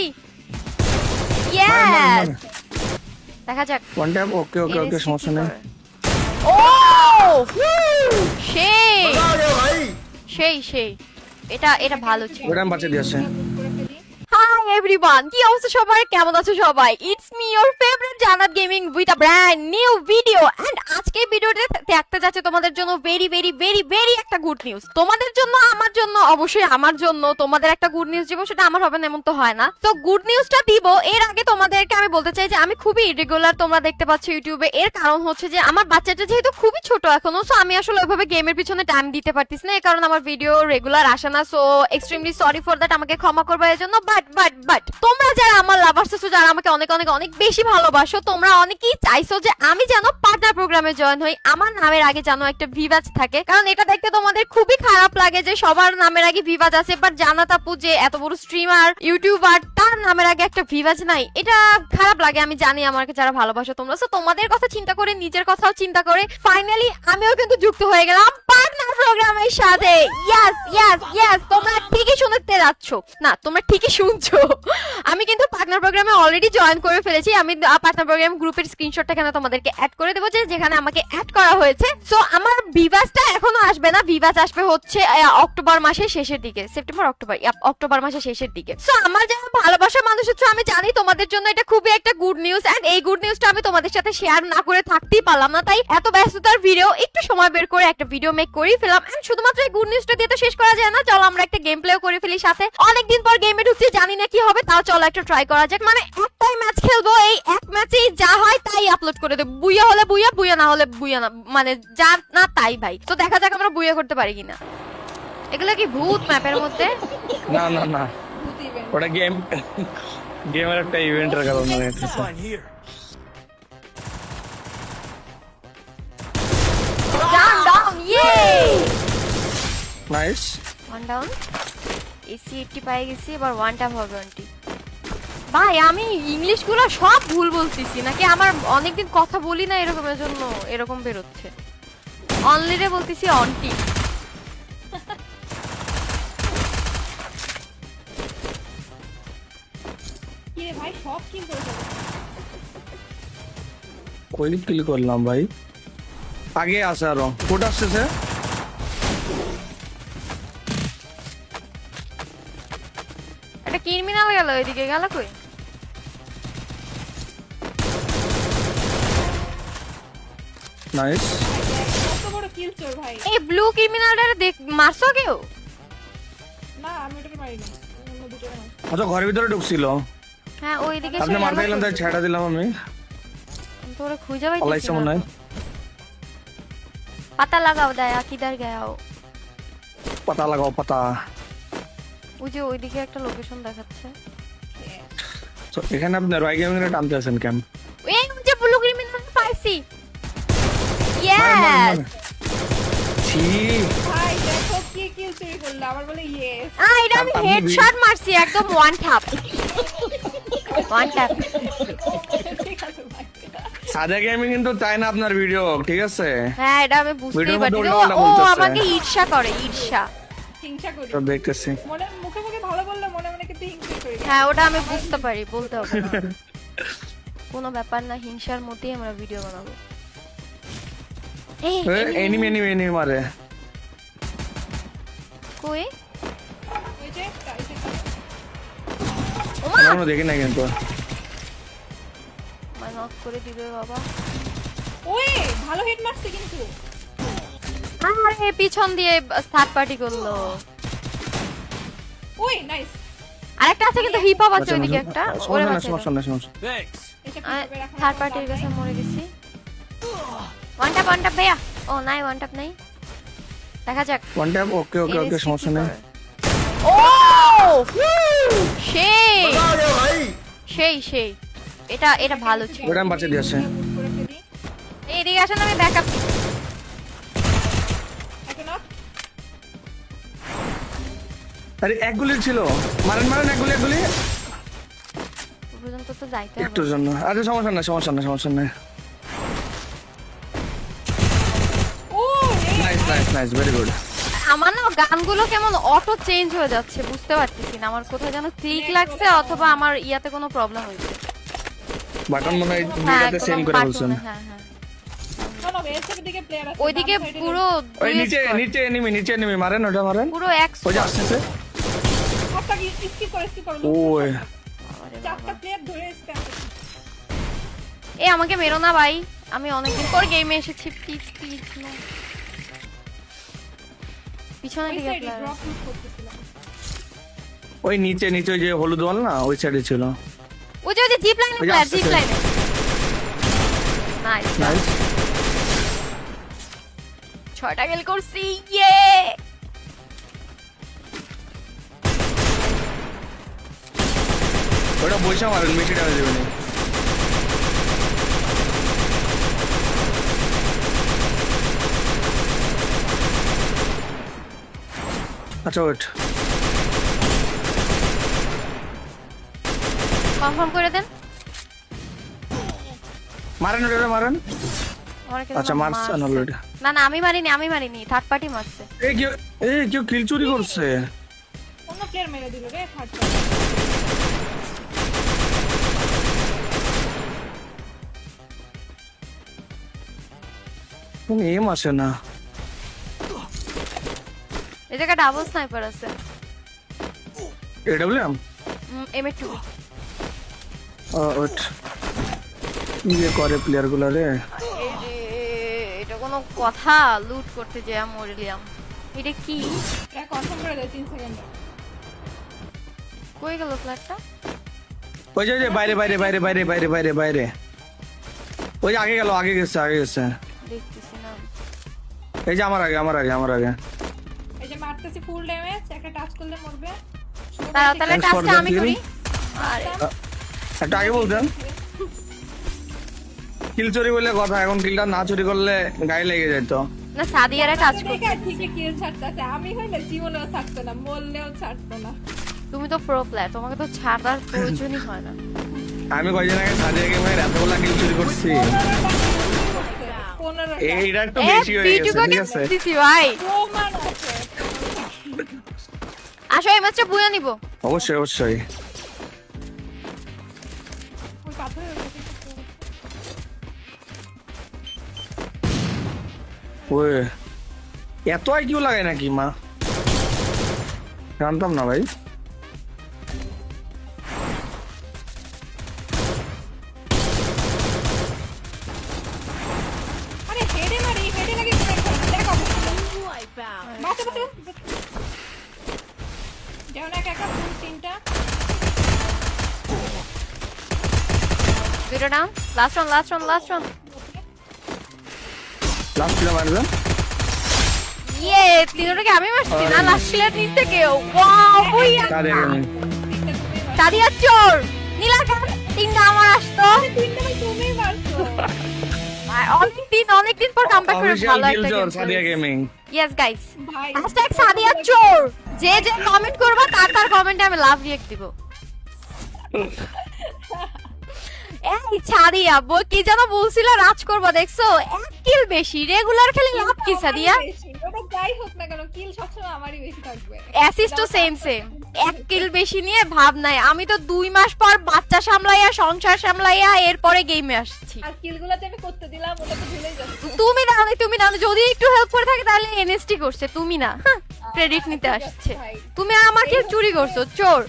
পাইছি ইয়েস দেখা যাক। ওয়ান ট্যাপ ওকে ওকে ওকে সমস্যা নেই। ও সেই সেই সেই এটা এটা ভালো ছিল। ওটা বাঁচিয়ে দিয়েছে। এভরিওয়ান কি অবস্থা সবার? কেমন আছো সবাই? It's me your favourite Jannat gaming with a brand new video and আজকে ভিডিওতে দেখতে যাচ্ছে তোমাদের জন্য ভেরি ভেরি ভেরি ভেরি একটা গুড নিউজ তোমাদের জন্য, আমার জন্য, অবশ্যই আমার জন্য তোমাদের একটা গুড নিউজ দিব, সেটা আমার হবে না, এমন তো হয় না। তো গুড নিউজটা দিব, এর আগে তোমাদেরকে আমি বলতে চাই যে, আমি খুবই ইরেগুলার তোমরা দেখতে পাচ্ছ ইউটিউবে। এর কারণ হচ্ছে যে, আমার বাচ্চাটা যেহেতু খুবই ছোট এখনও সো আমি আসলে ওইভাবে গেমের পিছনে টাইম দিতে পারতিস না এই কারণে আমার ভিডিও রেগুলার আসে না। So extremely sorry for that আমাকে ক্ষমা করবে এর জন্য বাট বাট বাট তোমরা যারা আমার লাভার্স আছো যারা আমাকে অনেক অনেক অনেক বেশি ভালোবাসো, তোমরা অনেকেই চাইছো যে আমি যেন পার্টনার প্রোগ্রামে জয়েন হই। আমার নামের আগে যেন একটা ভিভাজ থাকে। কারণ এটা দেখতে তোমাদের খুবই খারাপ লাগে যে সবার নামের আগে ভিভাজ আছে বাট জানাত আপু যে এত বড় স্ট্রিমার ইউটিউবার তার নামের আগে একটা ভিভাজ নাই। এটা খারাপ লাগে, আমি জানি আমাকে যারা ভালোবাসো তোমরা। সো তোমাদের কথা চিন্তা করে, নিজের কথাও চিন্তা করে ফাইনালি আমিও কিন্তু যুক্ত হয়ে গেলাম পার্টনার প্রোগ্রামের সাথে। ইয়েস ইয়েস ইয়েস তোমরা ঠিকই শুনতে যাচ্ছ। না, তোমরা ঠিকই শুনছো। আমি কিন্তু পার্টনার প্রোগ্রামে অলরেডি জয়েন করে ফেলেছি। আমি পার্টনার প্রোগ্রাম গ্রুপের স্ক্রিনশটটা এখানে তোমাদেরকে অ্যাড করে দেবো যেখানে আমাকে অ্যাড করা হয়েছে। সো আমার ভিভাসটা এখনও আসবে না। ভিভাস আসবে হচ্ছে অক্টোবর মাসের শেষের দিকে। সেপ্টেম্বর অক্টোবর অক্টোবর মাসের শেষের দিকে। সো আমার যারা ভালোবাসার মানুষ হচ্ছে, আমি জানি তোমাদের জন্য এটা খুবই একটা গুড নিউজ এন্ড এই গুড নিউজটা আমি তোমাদের সাথে শেয়ার না করে থাকতেই পারলাম না। তাই এত ব্যস্ততার ভিডিও একটু সময় বের করে একটা ভিডিও মেক করেই ফেলাম এন্ড শুধুমাত্র এই গুড নিউজটা দিয়ে তো শেষ করা যায় না। চলো আমরা একটা গেম প্লেও করে ফেলি সাথে। অনেকদিন পর গেমে ঢুকছি, জানি না কি হবে। তাও চলো একটা ট্রাই করা যাক মানে একটাই ম্যাচ খেলব এই এক ম্যাচেই যা হয় তাই আপলোড করে দেবো। বুইয়া হলে বুইয়া বুইয়া না হলে বুইয়া না মানে যা না তাই ভাই। তো দেখা যাক আমরা বুইয়া করতে পারি কিনা। এগুলো কি ভূত ম্যাপের মধ্যে? না না না। ওটা গেম গেমের একটা ইভেন্টের কারণে nice one down AC eighty পাই গেছি এবার ওয়ান ট্যাপ হবে ওয়ানটি ভাই আমি ইংলিশগুলো সব ভুল বলতেছি। নাকি আমার অনেকদিন কথা বলি না এরকমের জন্য এরকম বেরোচ্ছে। অনলি রে বলতেছি অনটি ভাই সব কিল কই ক্লিক করলাম ভাই? আগে আছে আরও। কোড আসতেছে? একটা ক্রিমিনাল গেল এদিকে গেল কই? নাইস কত বড় কিল চোর ভাই? এই ব্লু ক্রিমিনালটা দেখ মারছো কেউ? না আমি ওটাকে মারিনি। অন্য দুটো মারছি। আচ্ছা ঘরের ভিতরে ঢুকছিল? হ্যাঁ ওইদিকে আপনি মারতে গেলাম তাই ছেড়া দিলাম আমি। তোরে খুঁজে পাইছি পালাইছে মনে হয়। পাতা লাগাও দয়া কিদার গাও। পাতা লাগাও পাতা। ওই যে ওইদিকে একটা লোকেশন দেখাচ্ছে। তো এখানে আপনি রয় গেমিং এর টানতে আছেন ক্যাম্প এই যে ব্লু ক্রিমিনাল পাইছি। মারেন, ইয়েস মারেন, মারেন। ছি ভাই দেখো কি কিল চুরি করল? আবার বলে ইয়েস আ এটা আমি হেডশট মারছি একদম ওয়ান ট্যাপ ওয়ান ট্যাপ ঠিক আছে ভাই সাদা গেমিং কিন্তু চাই না আপনার ভিডিও ঠিক আছে? হ্যাঁ এটা আমি বুঝতেই ও। আমাকে ঈর্ষা করে ঈর্ষা। হিংসা করি। তো দেখতেছি। মনে মুখে মুখে ভালো বললে মনে মনে কিন্তু হিংসা করি। হ্যাঁ ওটা আমি বুঝতে পারি বলতে হবে কোনো ব্যাপার না হিংসার মধ্যেই আমরা ভিডিও বানাবো। Enemy enemy enemy. মারে। কই? ওমা! দেখি না কিন্তু। মানে নক করে দিবে বাবা। ওই ভালো হিট মারছে কিন্তু। আরে পিছন দিয়ে থার্ড পার্টি করল। ওই নাইস আরেকটা আছে কিন্তু হিপ হপ আছে আচ্ছা, ওইদিকে একটা। ওরে বাঁচাই থার্ড পার্টির কাছে মরে গেছি। ওয়ান ট্যাপ ওয়ান ট্যাপ ভাইয়া ও নাই ওয়ান ট্যাপ নাই দেখা যাক ওয়ান ট্যাপ ওকে ওকে ওকে সমস্যা নেই। ও সেই সেই সেই এটা এটা ভালো ছিল। ওটা আমি বাঁচিয়ে দিয়েছে এইদিকে আসেন আমি ব্যাকআপ আরে এক গুলি ছিল। মারেন মারেন এক গুলি এক গুলি। পর্যন্ত তো যাইতে একটুর জন্য। আরে সমস্যা না সমস্যা না সমস্যা নেই। Nice nice nice very good আমার না গানগুলো কেমন অটো চেঞ্জ হয়ে যাচ্ছে বুঝতে পারতেছি না। আমার কোথায় যেন ক্লিক লাগছে অথবা আমার ইয়াতে কোনো প্রবলেম হয়েছে। বাটন মনে হয় হ্যাঁ দুইটাতে সেম করে বলছেন। হ্যাঁ হ্যাঁ। শোনো এসের দিকে প্লেয়ার আছে ওইদিকে পুরো ওই নিচে নিচে এনিমি নিচে এনিমি মারেন ওটা মারেন। পুরো এক ওই যে করে ওই। এ আমাকে মেরো না ভাই। আমি অনেকদিন পর গেমে এসেছি। প্লিজ প্লিজ পিছনে ওই দিকে ওই নিচে নিচে যে হলুদ ওয়াল না ওই সাইডে ছিল। ওই যে ওই যে জিপ লাইনে প্লেয়ার জিপ। লাইনে নাইস নাইস ছয়টা গেল করছি ইয়ে! ওটা বৈশা মারেন বেশি টাকা দেবেন আচ্ছা ওয়েট কনফার্ম করে দেন। মারেন ওটা মারেন। আচ্ছা মারছে। অলরেডি না না আমি মারিনি আমি মারিনি। থার্ড পার্টি মারছে। এই কেউ এই কেউ কিল চুরি করছে। অন্য প্লেয়ার মেরে দিল রে থার্ড তুমি এম আসে না। এই জায়গায় ডাবল স্নাইপার আছে। AWM M A two wait ইয়ে করে প্লেয়ারগুলা রে। এটা কোনো কথা লুট করতে যে মরিলিয়াম এটা কি? এটা কনফার্ম করে দাও 3 সেকেন্ডে কই গেল ফ্ল্যাটটা ওই যে ওই যে বাইরে বাইরে বাইরে বাইরে বাইরে বাইরে বাইরে। ওই যে আগে গেল আগে গেছে আগে গেছে। দেখতেছি না। এই যে আমার আগে আমার আগে আমার আগে। মারতেছি ফুল ড্যামেজ একটা টাচ করলে মরবে। তাহলে তাহলে the আমি করি। আরে একটা আগে বলতেন। কিল চুরি বলে কথা এখন কিলটা না চুরি করলে গায়ে লেগে যেত। না সাদিয়ারে টাচ করি দেখে ঠিকই কিল ছাড়তেছে। আমি হইলে জীবনেও ছাড়তো না মরলেও ছাড়তো না। তুমি তো প্রো প্লেয়ার তোমাকে তো ছাড়ার প্রয়োজনই হয় না। আমি কয়দিন আগে সাজিয়ে গেমের এতগুলা কিল চুরি করছি। এইটা একটু বেশি হয়ে গেছে ঠিক আছে? দিছি ভাই। আছে আসো এই ম্যাচটা বুয়া নিব। অবশ্যই অবশ্যই। ওই এত আই কিউ লাগে নাকি মা? জানতাম না ভাই। আরে হেডে মারি হেডে লাগে দেখ অবস্থা বাঁচা বাঁচা। যেমন এক একা ফুল তিনটা। দুটো down last round last round last round last play মারবেন ইয়ে তিনটাকে আমি মারছি না? লাস্ট প্লেয়ার নিচে কেউ ওয়াও বুইয়া তুমি চোর। নীলাকার তিনটা আমার আসতো। তিনটা তুমি মারছো। অনেকদিন অনেকদিন পর কামব্যাক করে ভালো একটা game Sadia gaming yes guys hashtag Sadia চোর যে যে কমেন্ট করবে তার তার কমেন্টে আমি লাভ রিয়েক্ট দিব। এই সাদিয়া বই কি যেন বলছিল রাজ করব দেখছ? এক কিল বেশি। রেগুলার খেলে লাভ কি সাদিয়া? আমারই বেশি। ওটা যাই হোক না কেন কিল সবসময় আমারই বেশি থাকবে। অ্যাসিস্ট তো সেম সেম এক কিল বেশি নিয়ে ভাব নাই। আমি তো দুই মাস পর বাচ্চা সামলাইয়া সংসার সামলাইয়া এরপরে গেমে আসছি। আর কিলগুলোতে আমি করতে দিলাম ওটা তো ভুলেই যাচ্ছে। তুমি না তুমি না যদি একটু হেল্প করে থাকে তাহলে এনএসটি করছে তুমি না। ক্রেডিট নিতে আসছে। তুমি আমাকে চুরি করছ চোর।